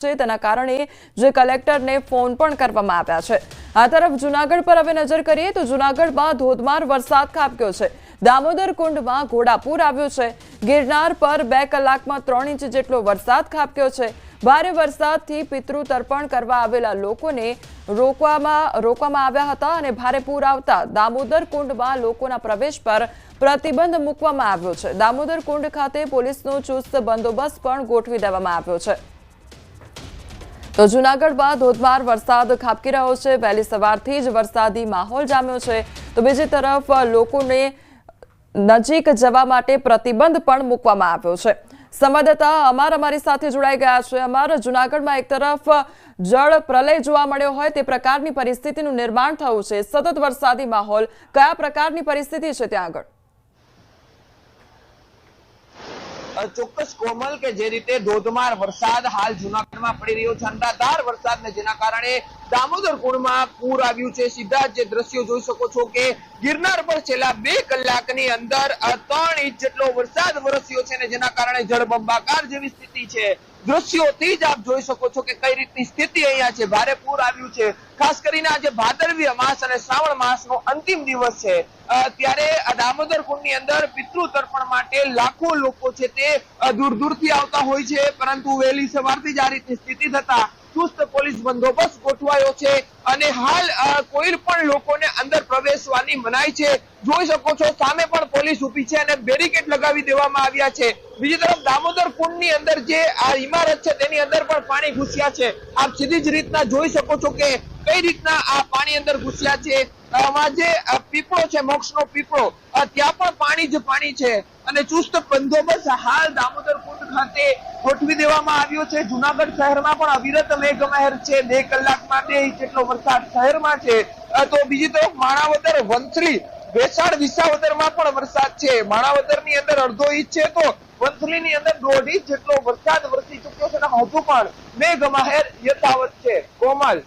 છે, તેના કારણે જે કલેક્ટરને ફોન પણ કરવામાં આવ્યા છે. આ તરફ જુનાગઢ પર હવે નજર કરીએ તો જુનાગઢમાં ધોધમાર વરસાદ ખાબક્યો છે. દામોદર કુંડમાં ઘોડાપૂર આવ્યું છે. ગિરનાર પર બે કલાકમાં ત્રણ ઇંચ જેટલો વરસાદ ખાબક્યો છે. ભારે વરસાદથી પિતૃ તર્પણ કરવા આવેલા લોકોને રોકવામાં રોકવામાં આવ્યા હતા અને ભારે પૂર આવતા દામોદર કુંડમાં લોકોના પ્રવેશ પર પ્રતિબંધ મૂકવામાં આવ્યો છે. દામોદર કુંડ ખાતે પોલીસનો ચુસ્ત બંદોબસ્ત પણ ગોઠવી દેવામાં આવ્યો છે. તો જુનાગઢમાં ધોધમાર વરસાદ ખાબકી રહ્યો છે. વહેલી સવારથી જ વરસાદી માહોલ જામ્યો છે. તો બીજી તરફ લોકોને નજીક જવા માટે પ્રતિબંધ પણ મૂકવામાં આવ્યો છે. સંવાદદાતા અમાર અમારી સાથે જોડાઈ ગયા છે. અમાર જુનાગઢમાં એક તરફ જળ પ્રલય જોવા મળ્યો હોય તે પ્રકારની પરિસ્થિતિનું નિર્માણ થયું છે. સતત વરસાદી માહોલ. કયા પ્રકારની પરિસ્થિતિ છે ત્યાં આગળ? ચોક્કસ કોમલ કે જે રીતે ધોધમાર વરસાદ હાલ જુનાગઢમાં પડી રહ્યો છે, અંધાધાર વરસાદને જેના કારણે દામોદર કુંડમાં પૂર આવ્યું છે. સીધા જે દ્રશ્યો જોઈ શકો છો કે ગિરનાર પર છેલ્લા બે કલાકની અંદર ત્રણ ઇંચ જેટલો વરસાદ વરસ્યો છે ને જેના કારણે જળબંબાકાર જેવી સ્થિતિ છે. દ્રશ્યોથી જ આપ જોઈ શકો છો કે કઈ રીતની સ્થિતિ અહીંયા છે. ભારે પૂર આવ્યું છે. ખાસ કરીને આજે ભાદરવી માસ અને શ્રાવણ માસનો અંતિમ દિવસ છે. ત્યારે દામોદર કુંડની અંદર પિતૃ તર્પણ માટે લાખો લોકો છે તે દૂર દૂરથી આવતા હોય છે. પરંતુ વહેલી સવારથી જ આ રીતની સ્થિતિ થતા ચુસ્ત પોલીસ બંદોબસ્ત ગોઠવાયો છે અને હાલ કોઈ પણ લોકોને અંદર પ્રવેશવાની મનાઈ છે. જોઈ શકો છો, સામે પણ પોલીસ ઊભી છે અને બેરિકેડ લગાવી દેવામાં આવ્યા છે. બીજી તરફ દામોદર કુંડની અંદર જે આ ઇમારત છે તેની અંદર પણ પાણી ઘૂસ્યા છે. આપ સીધી જ રીતના જોઈ શકો છો કે કઈ રીતના આ પાણી અંદર ઘૂસ્યા છે. આમાં જે પીપળો છે, મોક્ષનો પીપળો ત્યાં પણ પાણી જ પાણી છે. અને ચુસ્ત બંદોબસ્ત હાલ દામોદર કુંડ ખાતે ગોઠવી દેવામાં આવ્યો છે. જુનાગઢ શહેરમાં પણ અવિરત મેઘમહેર છે. બે કલાક માટે જેટલો વરસાદ શહેરમાં છે તો બીજી તરફ માણાવદર વંથલી વેસાડ વિસાવદરમાં પણ વરસાદ છે. માણાવદરની અંદર અડધો ઇંચ છે, તો વંથલીની અંદર દોઢ ઇંચ જેટલો વરસાદ વરસી ચુક્યો છે અને હજુ પણ મેઘમહેર યથાવત છે. કોમલ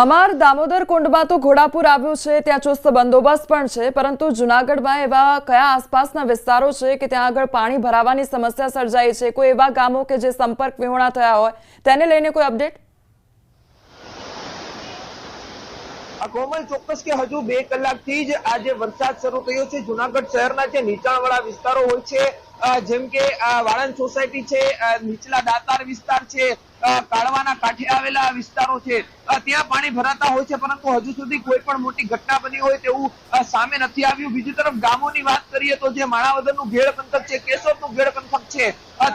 અમાર દામોદર કુંડમાં તો ઘોડાપુર આવ્યું છે, ત્યાં ચુસ્ત બંદોબસ્ત પણ છે, પરંતુ જુનાગઢમાં એવા કયા આસપાસના વિસ્તારો છે કે ત્યાં આગળ પાણી ભરાવાની સમસ્યા સર્જાઈ છે? કોઈ એવા ગામો કે જે સંપર્ક વિહોણા થયા હોય? તેને લઈને કોઈ અપડેટ? કોમલ ચોક્કસ કે હજુ બે કલાકથી જ આજે વરસાદ શરૂ થયો છે. જુનાગઢ શહેરના જે નીચાણવાળા વિસ્તારો હોય છે જેમ કે વાળંદ સોસાયટી છે નીચલા દાતાર વિસ્તાર છે કાળવાના કાંઠે આવેલા વિસ્તારો છે ત્યાં પાણી ભરાતા હોય છે, પરંતુ હજુ સુધી કોઈ પણ મોટી ઘટના બની હોય તેવું સામે નથી આવ્યું. બીજી તરફ ગામોની વાત કરીએ તો જે માણાવદરનું ઘેડ પંથક છે, કેશોદનું ઘેડ પંથક છે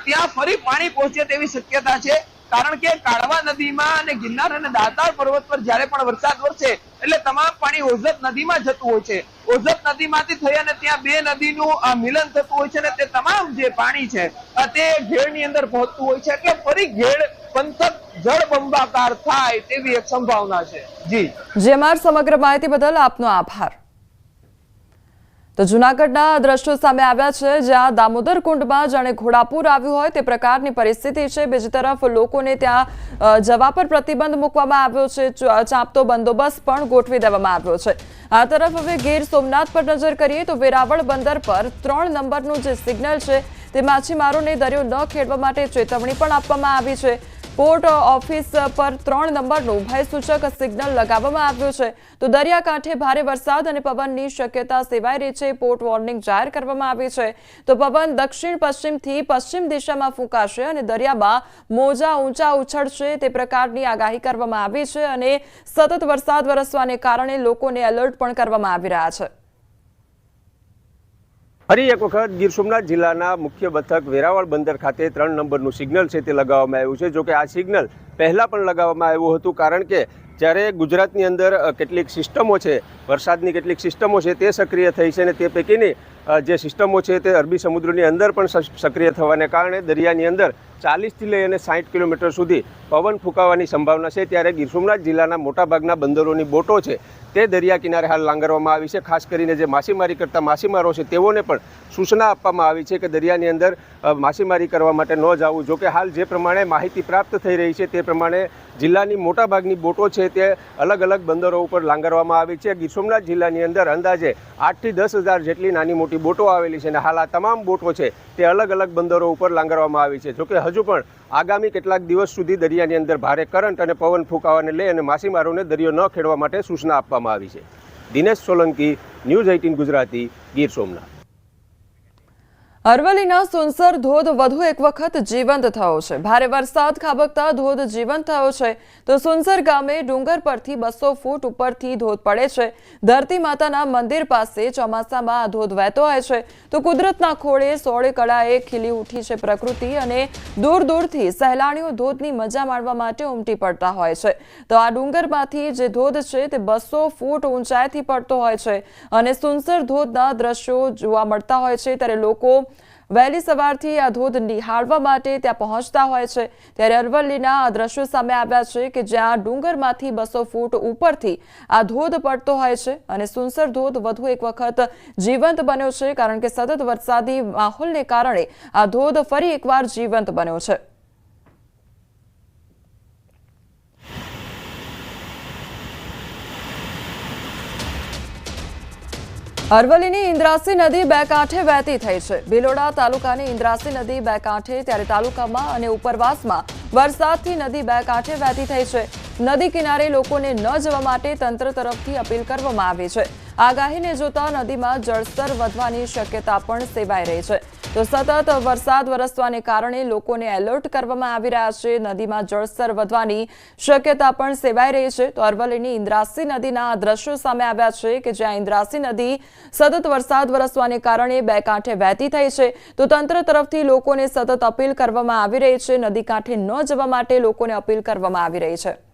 ત્યાં ફરી પાણી પહોંચે તેવી શક્યતા છે, કારણ કે કાળવા નદીમાં અને ગિરનાર અને દાતાર પર્વત પર જ્યારે પણ વરસાદ વરસે એટલે તમામ પાણી ઓઝત નદીમાં જતું હોય છે. ઓઝત નદીમાંથી થઈ અને ત્યાં બે નદીનું મિલન થતું હોય છે અને તે તમામ જે પાણી છે તે ઘેડની અંદર પહોંચતું હોય છે એટલે ફરી ઘેડ પંથક જળબંબાકાર થાય તેવી એક સંભાવના છે. જી. જે અમાર સમગ્ર માહિતી બદલ આપનો આભાર. તો જુનાગઢના દ્રશ્યો સામે આવ્યા છે, જ્યાં દામોદર કુંડમાં જાણે ઘોડાપૂર આવ્યું હોય તે પ્રકારની પરિસ્થિતિ છે. બીજી તરફ લોકોને ત્યાં જવા પર પ્રતિબંધ મૂકવામાં આવ્યો છે. ચાંપતો બંદોબસ્ત પણ ગોઠવી દેવામાં આવ્યો છે. આ તરફ હવે ગીર સોમનાથ પર નજર કરીએ તો વેરાવળ બંદર પર ત્રણ નંબરનું જે સિગ્નલ છે તે માછીમારોને દરિયો ન ખેડવા માટે ચેતવણી પણ આપવામાં આવી છે. પોર્ટ ઓફિસ પર ત્રણ નંબરનું ભયસૂચક સિગ્નલ લગાવવામાં આવ્યું છે. તો દરિયાકાંઠે ભારે વરસાદ અને પવનની શક્યતા સેવાઈ રહી છે. પોર્ટ વોર્નિંગ જાહેર કરવામાં આવી છે. તો પવન દક્ષિણ, પશ્ચિમથી પશ્ચિમ દિશામાં ફૂંકાશે અને દરિયામાં મોજા ઊંચા ઉછળશે. તે પ્રકારની આગાહી કરવામાં આવી છે અને સતત વરસાદ વરસવાને કારણે લોકોને એલર્ટ પણ કરવામાં આવી રહ્યા છે. ફરી એક વખત ગીર સોમનાથ જિલ્લાના મુખ્ય મથક વેરાવળ બંદર ખાતે ત્રણ નંબરનું સિગ્નલ છે તે લગાવવામાં આવ્યું છે. જોકે આ સિગ્નલ પહેલાં પણ લગાવવામાં આવ્યું હતું, કારણ કે જ્યારે ગુજરાતની અંદર કેટલીક સિસ્ટમો છે, વરસાદની કેટલીક સિસ્ટમો છે તે સક્રિય થઈ છે અને તે પૈકીની જે સિસ્ટમો છે તે અરબી સમુદ્રની અંદર પણ સક્રિય થવાને કારણે દરિયાની અંદર ચાલીસથી લઈ અને સાઠ કિલોમીટર સુધી પવન ફૂંકાવાની સંભાવના છે. ત્યારે ગીર સોમનાથ જિલ્લાના મોટાભાગના બંદરોની બોટો છે તે દરિયા કિનારે હાલ લાંગરવામાં આવી છે. ખાસ કરીને જે માછીમારી કરતા માછીમારો છે તેઓને પણ સૂચના આપવામાં આવી છે કે દરિયાની અંદર માછીમારી કરવા માટે ન જવું. જો કે હાલ જે પ્રમાણે માહિતી પ્રાપ્ત થઈ રહી છે તે પ્રમાણે જિલ્લાની મોટાભાગની બોટો છે તે અલગ અલગ બંદરો ઉપર લાંગરવામાં આવી છે. ગીર સોમનાથ જિલ્લાની અંદર અંદાજે આઠથી દસ હજાર જેટલી નાની મોટી મોટી બોટો આવેલી છે અને હાલ આ તમામ બોટો છે તે અલગ અલગ બંદરો ઉપર લાંગરવામાં આવી છે. જોકે હજુ પણ આગામી કેટલાક દિવસ સુધી દરિયાની અંદર ભારે કરંટ અને પવન ફૂંકાવાને લઈ અને માછીમારોને દરિયો ન ખેડવા માટે સૂચના આપવામાં આવી છે. Dinesh Solanki, news eighteen Gujarati, Gir Somnath. અરવલ્લીના સુનસર ધોધ વધુ એક વખત જીવંત થયો છે. ભારે વરસાદ ખાબકતા ધોધ જીવંત થયો છે. તો સુનસર ગામે ડુંગર પરથી બસો ફૂટ ઉપરથી ધોધ પડે છે. ધરતી માતાના મંદિર પાસે ચોમાસામાં આ ધોધ વહેતો હોય છે. તો કુદરતના ખોળે સોળે કળાએ ખીલી ઉઠી છે પ્રકૃતિ અને દૂર દૂરથી સહેલાણીઓ ધોધની મજા માણવા માટે ઉમટી પડતા હોય છે. તો આ ડુંગરમાંથી જે ધોધ છે તે બસો ફૂટ ઊંચાઈથી પડતો હોય છે. અને સુનસર ધોધના દ્રશ્યો જોવા મળતા હોય છે ત્યારે લોકો વહેલી સવારથી આ ધોધ નિહાળવા માટે ત્યાં પહોંચતા હોય છે. ત્યારે અરવલ્લીના આ દ્રશ્યો સામે આવ્યા છે કે જ્યાં ડુંગરમાંથી બસો ફૂટ ઉપરથી આ ધોધ પડતો હોય છે અને સુનસર ધોધ વધુ એક વખત જીવંત બન્યો છે, કારણ કે સતત વરસાદી માહોલને કારણે આ ધોધ ફરી એકવાર જીવંત બન્યો છે. અરવલ્લીની ઇન્દ્રાસી નદી બે કાંઠે વહેતી થઈ છે. ભિલોડા તાલુકાની ઇન્દ્રાસી નદી બે કાંઠે, ત્યારે તાલુકામાં અને ઉપરવાસમાં વરસાદથી નદી બે કાંઠે વહેતી થઈ છે. નદી કિનારે લોકોને ન જવા માટે તંત્ર તરફથી અપીલ કરવામાં આવી છે. આગાહીને જોતા નદીમાં જળસ્તર વધવાની શક્યતા પણ સેવાઈ રહી છે. તો સતત વરસાદ વરસવાને કારણે લોકોને એલર્ટ કરવામાં આવી રહ્યા છે. નદીમાં જળસ્તર વધવાની શક્યતા પણ સેવાઈ રહી છે. તો અરવલ્લીની ઇન્દ્રાસી નદીના દ્રશ્યો સામે આવ્યા છે કે જ્યાં ઇન્દ્રાસી નદી સતત વરસાદ વરસવાને કારણે બે કાંઠે વહેતી થઈ છે. તો તંત્ર તરફથી લોકોને સતત અપીલ કરવામાં આવી રહી છે. નદી કાંઠે ન જવા માટે લોકોને અપીલ કરવામાં આવી રહી છે.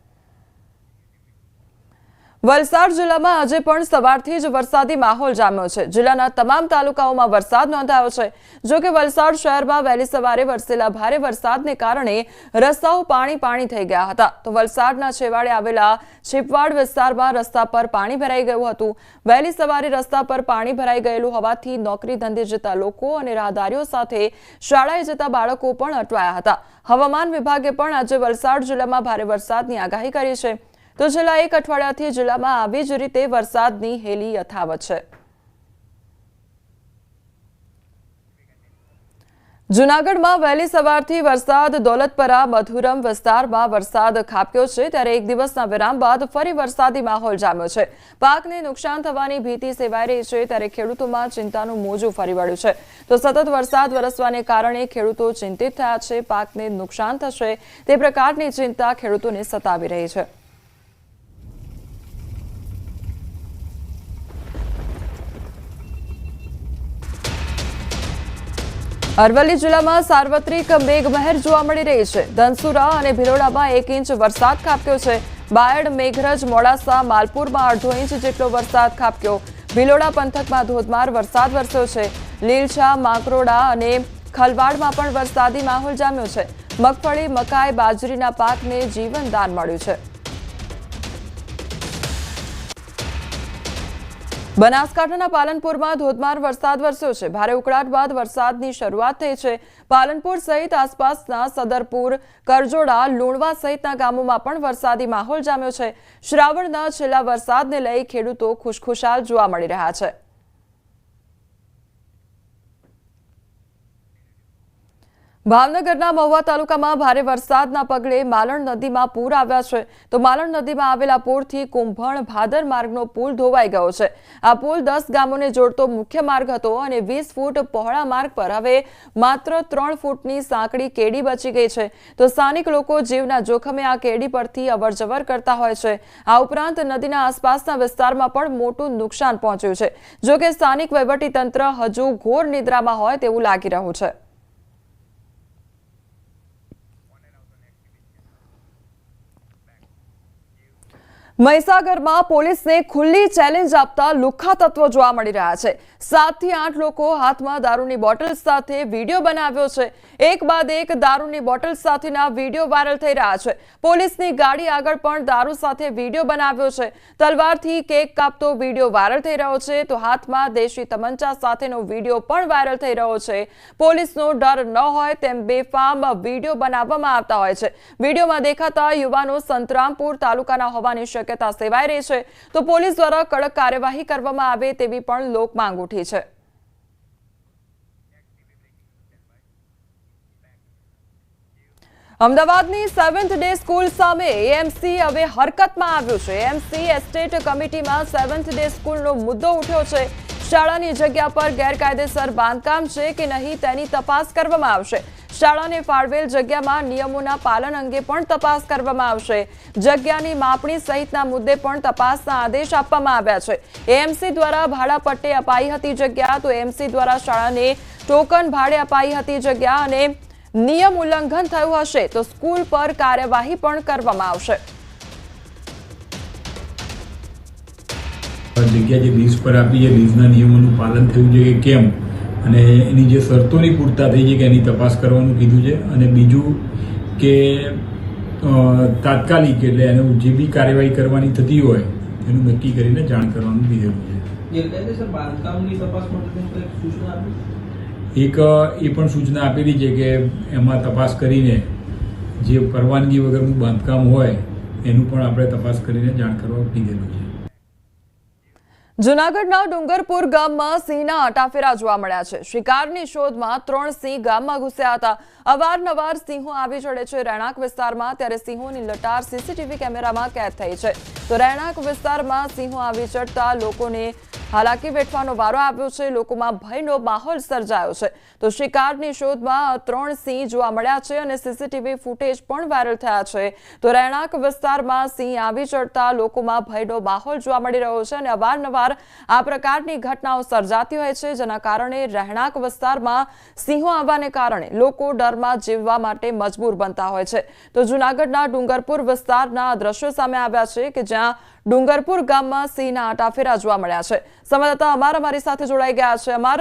વલસાડ જિલ્લામાં આજે પણ સવારથી જ વરસાદી માહોલ જામ્યો છે. જિલ્લાના તમામ તાલુકાઓમાં વરસાદ નોંધાયો છે. જો કે વલસાડ શહેરમાં વહેલી સવારે વરસેલા ભારે વરસાદને કારણે રસ્તાઓ પાણી પાણી થઈ ગયા હતા. તો વલસાડના છેવાડે આવેલા છીપવાડ વિસ્તારમાં રસ્તા પર પાણી ભરાઈ ગયું હતું. વહેલી સવારે રસ્તા પર પાણી ભરાઈ ગયેલું હોવાથી નોકરી ધંધે જતા લોકો અને રાહદારીઓ સાથે શાળાએ જતા બાળકો પણ અટવાયા હતા. હવામાન વિભાગે પણ આજે વલસાડ જિલ્લામાં ભારે વરસાદની આગાહી કરી છે. તો છેલ્લા એક અઠવાડિયાથી જિલ્લામાં આવી જ રીતે વરસાદની હેલી યથાવત છે. જુનાગઢમાં વહેલી સવારથી વરસાદ દોલતપરા, મધુરમ વિસ્તારમાં વરસાદ ખાબક્યો છે. ત્યારે એક દિવસના વિરામ બાદ ફરી વરસાદી માહોલ જામ્યો છે. પાકને નુકસાન થવાની ભીતિ સેવાઈ રહી છે. ત્યારે ખેડૂતોમાં ચિંતાનું મોજું ફરી વળ્યું છે. તો સતત વરસાદ વરસવાને કારણે ખેડૂતો ચિંતિત થયા છે. પાકને નુકસાન થશે તે પ્રકારની ચિંતા ખેડૂતોને સતાવી રહી છે. અરવલ્લી જિલ્લામાં સાર્વત્રિક મેઘમહેર જોવા મળી રહી છે. ધનસુરા અને ભિલોડામાં એક ઇંચ વરસાદ ખાબક્યો છે. બાયડ, મેઘરજ, મોડાસા, માલપુરમાં અડધો ઇંચ જેટલો વરસાદ ખાબક્યો. ભિલોડા પંથકમાં ધોધમાર વરસાદ વરસ્યો છે. લીલછા, માંકરોડા અને ખલવાડમાં પણ વરસાદી માહોલ જામ્યો છે. મગફળી, મકાઈ, બાજરીના પાકને જીવનદાન મળ્યું છે. બનાસકાંઠાના પાલનપુરમાં ધોધમાર વરસાદ વરસ્યો છે. ભારે ઉકળાટ બાદ વરસાદની શરૂઆત થઈ છે. પાલનપુર સહિત આસપાસના સદરપુર, કરજોડા, લુણવા સહિતના ગામોમાં પણ વરસાદી માહોલ જામ્યો છે. શ્રાવણના છેલ્લા વરસાદને લઈ ખેડૂતો ખુશખુશાલ જોવા મળી રહ્યા છે. ભાવનગરના મહુવા તાલુકામાં ભારે વરસાદના પગલે માલણ નદીમાં પૂર આવ્યા છે. તો માલણ નદીમાં આવેલા પૂરથી કુંભણ ભાદર માર્ગનો પુલ ધોવાઈ ગયો છે. આ પુલ દસ ગામોને જોડતો મુખ્ય માર્ગ હતો અને વીસ ફૂટ પહોળા માર્ગ પર હવે માત્ર ત્રણ ફૂટની સાંકડી કેડી બચી ગઈ છે. તો સ્થાનિક લોકો જીવના જોખમે આ કેડી પરથી અવરજવર કરતા હોય છે. આ ઉપરાંત નદીના આસપાસના વિસ્તારમાં પણ મોટું નુકસાન પહોંચ્યું છે. જો કે સ્થાનિક વહીવટીતંત્ર હજુ ઘોર નિદ્રામાં હોય તેવું લાગી રહ્યું છે. મહીસાગરમાં પોલીસને ખુલ્લી ચેલેન્જ આપતા લુખ્ખા તત્વો જોવા મળી રહ્યા છે. સાતથી આઠ લોકો હાથમાં દારૂની બોટલ સાથે વીડિયો બનાવ્યો છે. એક બાદ એક દારૂની બોટલ સાથેના વીડિયો વાયરલ થઈ રહ્યા છે. પોલીસની ગાડી આગળ પણ દારૂ સાથે વીડિયો બનાવ્યો છે. તલવારથી કેક કાપતો વીડિયો વાયરલ થઈ રહ્યો છે. તો હાથમાં દેશી તમંચા સાથેનો વીડિયો પણ વાયરલ થઈ રહ્યો છે. પોલીસનો ડર ન હોય તેમ બેફામ વીડિયો બનાવવામાં આવતા હોય છે. વિડીયોમાં દેખાતા યુવાનો સંતરામપુર તાલુકાના હોવાની શક્યતા સેવાઈ રહી છે, તો પોલીસ દ્વારા કડક કાર્યવાહી કરવામાં આવે તેવી પણ લોકમાંગ ઉઠી છે. અમદાવાદની સેવન્થ ડે સ્કૂલ સામે એએમસી હવે હરકતમાં આવ્યું છે. એએમસી એસ્ટેટ કમિટીમાં સેવન્થ ડે સ્કૂલનો મુદ્દો ઉઠ્યો છે. શાળાની જગ્યા પર ગેરકાયદેસર બાંધકામ છે કે નહીં તેની તપાસ કરવામાં આવશે. શાળાને ફાળવેલ જગ્યામાં નિયમોના પાલન અંગે પણ તપાસ કરવામાં આવશે. જગ્યાની માપણી સહિતના મુદ્દે પણ તપાસના આદેશ આપવામાં આવ્યા છે. એએમસી દ્વારા ભાડા પટ્ટે અપાઈ હતી જગ્યા તો એએમસી દ્વારા શાળાને ટોકન ભાડે અપાઈ હતી જગ્યા અને નિયમ ઉલ્લંઘન થયું હશે તો સ્કૂલ પર કાર્યવાહી પણ કરવામાં આવશે. જગ્યા જે લીઝ પર આપી છે લીઝના નિયમોનું પાલન થયું છે કે કેમ? અને એની જે શરતોની પૂરતા થઈ છે કે એની તપાસ કરવાનું કીધું છે. અને બીજું કે તાત્કાલિક એટલે એને જે બી કાર્યવાહી કરવાની થતી હોય એનું નક્કી કરીને જાણ કરવાનું કીધેલું છે. એક એ પણ સૂચના આપેલી છે કે એમાં તપાસ કરીને જે પરવાનગી વગરનું બાંધકામ હોય એનું પણ આપણે તપાસ કરીને જાણ કરવા કીધેલું છે. જુનાગઢના ડુંગરપુર ગામમાં સિંહના અટાફેરા જોવા મળ્યા છે. શિકારની શોધમાં ત્રણ સિંહ ગામમાં ઘૂસ્યા હતા. અવારનવાર સિંહો આવી ચડે છે રહેણાંક વિસ્તારમાં, ત્યારે સિંહોની લટાર સીસીટીવી કેમેરામાં કેદ થઈ છે. તો રહેણાંક વિસ્તારમાં સિંહો આવી ચડતા લોકોને હાલાકી વેઠવાનો વારો આવ્યો છે. લોકોમાં ભયનો માહોલ સર્જાયો છે. તો શિકારની શોધમાં ત્રણ સિંહ જોવા મળ્યા છે અને સીસીટીવી ફૂટેજ પણ વાયરલ થયા છે. તો રહેણાંક વિસ્તારમાં સિંહ આવી ચડતા લોકોમાં ભયનો માહોલ જોવા મળી રહ્યો છે અને અવારનવાર આ પ્રકારની ઘટનાઓ સર્જાતી હોય છે, જેના કારણે રહેણાંક વિસ્તારમાં સિંહો આવવાને કારણે લોકો ડરમાં જીવવા માટે મજબૂર બનતા હોય છે. તો જુનાગઢના ડુંગરપુર વિસ્તારના દ્રશ્યો સામે આવ્યા છે કે જ્યાં ડુંગરપુર ગામમાં સિંહના આટાફેરા જોવા મળ્યા છે. સંવાદદાતા અમાર અમારી સાથે જોડાઈ ગયા છે. અમાર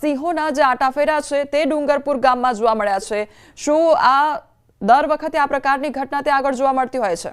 સિંહોના જે આટાફેરા છે તે ડુંગરપુર ગામમાં જોવા મળ્યા છે. શું આ દર વખતે આ પ્રકારની ઘટના ત્યાં આગળ જોવા મળતી હોય છે?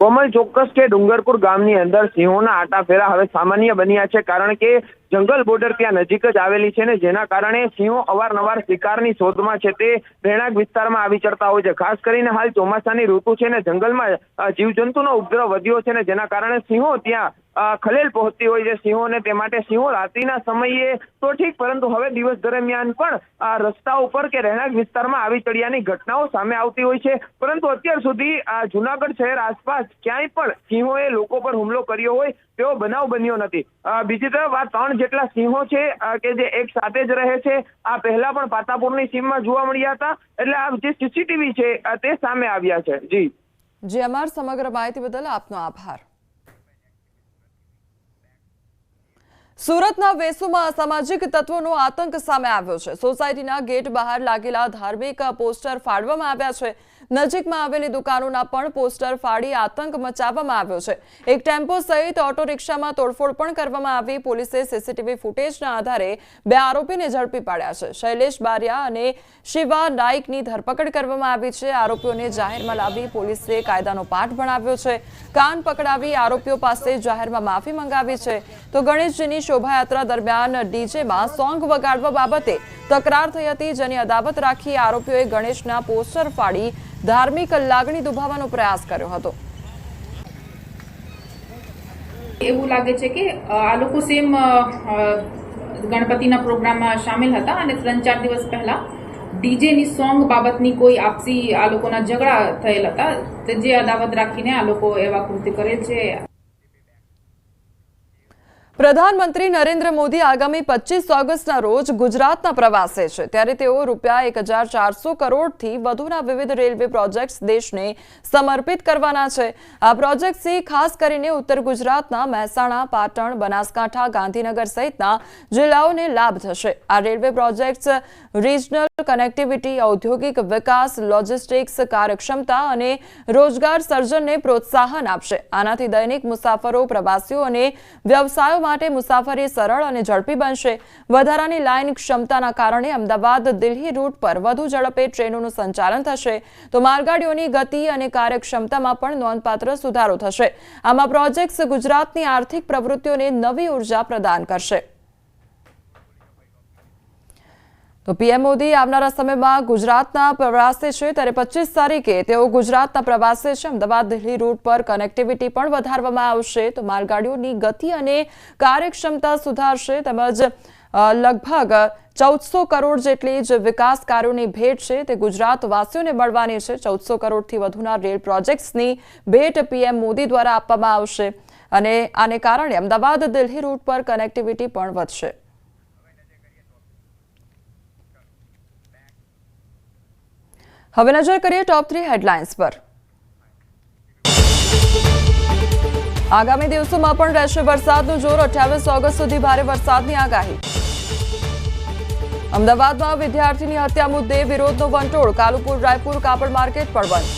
કોમલ, ચોક્કસ કે ડુંગરપુર ગામની અંદર સિંહોના આટાફેરા હવે સામાન્ય બન્યા છે, કારણ કે જંગલ બોર્ડર ત્યાં નજીક જ આવેલી છે ને જેના કારણે સિંહો અવારનવાર શિકારની શોધમાં છે તે રહેણાંક વિસ્તારમાં આવી ચડતા હોય છે. ખાસ કરીને હાલ ચોમાસાની ઋતુ છે ને જંગલમાં જીવજંતુનો ઉપદ્રવ વધ્યો છે ને જેના કારણે સિંહો ત્યાં ખલેલ પહોંચતી હોય છે સિંહોને તે માટે સિંહો રાત્રિના સમયે તો ઠીક, પરંતુ હવે દિવસ દરમિયાન પણ રસ્તા ઉપર કે રહેણાંક વિસ્તારમાં આવી ચડિયાની ઘટનાઓ સામે આવતી હોય છે. પરંતુ અત્યાર સુધી જુનાગઢ શહેર આસપાસ ક્યાંય પણ સિંહોએ લોકો પર હુમલો કર્યો હોય તેવો બનાવ બન્યો નથી. બીજી તરફ આ ત્રણ જેટલા સિંહો છે કે જે એક સાથે જ રહે છે, આ પહેલા પણ પાતાપુરની સીમમાં જોવા મળ્યા હતા. એટલે આ જે સીસીટીવી છે તે સામે આવ્યા છે. જી. જે, અમાર સમગ્ર માહિતી બદલ આપનો આભાર. સુરતના વેસુમાં અસામાજિક તત્વોનો આતંક સામે આવ્યો છે. સોસાયટીના ગેટ બહાર લાગેલા ધાર્મિક પોસ્ટર ફાડવામાં આવ્યા છે. નજીકમાં આવેલી દુકાનોના પણ પોસ્ટર ફાડી આતંક મચાવવામાં આવ્યો છે. એક ટેમ્પો સહિત ઓટો રિક્ષામાં તોડફોડ પણ કરવામાં આવી. પોલીસે સીસીટીવી ફૂટેજના આધારે બે આરોપીને ઝડપી પાડ્યા છે. શૈલેષ બારિયા અને શિવા નાઇકની ધરપકડ કરવામાં આવી છે. આરોપીઓને જાહેરમાં લાવી પોલીસે કાયદાનો પાઠ ભણાવ્યો છે. કાન પકડાવી આરોપીઓ પાસે જાહેરમાં માફી મંગાવી છે. તો ગણેશજીની શોભાયાત્રા દરમિયાન ડીજેમાં સોંગ વગાડવા બાબતે તકરાર થઈ હતી, જેની અદાવત રાખી આરોપીઓએ ગણેશના પોસ્ટર ફાડી ધાર્મિક લાગણી દુભાવવાનો પ્રયાસ કર્યો હતો. એવું લાગે છે કે આ લોકો સેમ ગણપતિના પ્રોગ્રામમાં સામેલ હતા અને ત્રણ ચાર દિવસ પહેલા ડીજેની સોંગ બાબતની કોઈ આપસી આ લોકોના ઝઘડા થયેલ હતા. જે અદાવત રાખીને આ લોકો એવા કૃત્ય કરેલ છે. પ્રધાનમંત્રી નરેન્દ્ર મોદી આગામી પચીસ ઓગસ્ટના રોજ ગુજરાતના પ્રવાસે છે. ત્યારે તેઓ રૂપિયા એક હજાર ચારસો કરોડથી વધુના વિવિધ રેલવે પ્રોજેક્ટ્સ દેશને સમર્પિત કરવાના છે. આ પ્રોજેક્ટ્સથી ખાસ કરીને ઉત્તર ગુજરાતના મહેસાણા, પાટણ, બનાસકાંઠા, ગાંધીનગર સહિતના જિલ્લાઓને લાભ થશે. આ રેલવે પ્રોજેક્ટ્સ રિજનલ કનેક્ટિવિટી, ઔદ્યોગિક વિકાસ, લોજિસ્ટિક્સ, કાર્યક્ષમતા અને રોજગાર સર્જનને પ્રોત્સાહન આપશે. આનાથી દૈનિક મુસાફરો, પ્રવાસીઓ અને વ્યવસાયો માટે મુસાફરી સરળ અને ઝડપી બનશે. વધારાની લાઇન ક્ષમતાના કારણે અમદાવાદ દિલ્હી રૂટ પર વધુ ઝડપે ટ્રેનોનું સંચાલન થશે. તો માલગાડીઓની ગતિ અને કાર્યક્ષમતામાં પણ નોંધપાત્ર સુધારો થશે. આમાં પ્રોજેક્ટ્સ ગુજરાતની આર્થિક પ્રવૃત્તિઓને નવી ઊર્જા પ્રદાન કરશે. તો પીએમ મોદી આવનારા સમયમાં ગુજરાતના પ્રવાસે છે, ત્યારે પચીસ તારીખે તેઓ ગુજરાતના પ્રવાસે છે. અમદાવાદ, દિલ્હી રૂટ પર કનેક્ટિવિટી પણ વધારવામાં આવશે. તો માલગાડીઓની ગતિ અને કાર્યક્ષમતા સુધારશે. તેમજ લગભગ ચૌદસો કરોડ જેટલી જ વિકાસ કાર્યોની ભેટ છે તે ગુજરાત વાસીઓને મળવાની છે. ચૌદસો કરોડથી વધુના રેલ પ્રોજેક્ટ્સની ભેટ પીએમ મોદી દ્વારા આપવામાં આવશે. અને આને કારણે અમદાવાદ, દિલ્હી રૂટ પર કનેક્ટિવિટી પણ વધશે. હવે નજર કરીએ ટોપ થ્રી હેડલાઇન્સ પર. આગામી દિવસોમાં પણ રહેશે વરસાદનું જોર. અઠ્યાવીસ ઓગસ્ટ સુધી ભારે વરસાદની આગાહી. અમદાવાદમાં વિદ્યાર્થીની હત્યા મુદ્દે વિરોધનો વંટોળ. કાલુપુર, રાયપુર, કાપડ માર્કેટ પણ બંધ.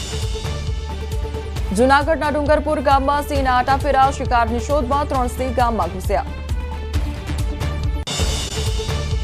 જૂનાગઢના ડુંગરપુર ગામમાં સિંહના આટાફેરા શિકારની શોધમાં ત્રણ સિંહ ગામમાં ઘૂસ્યા.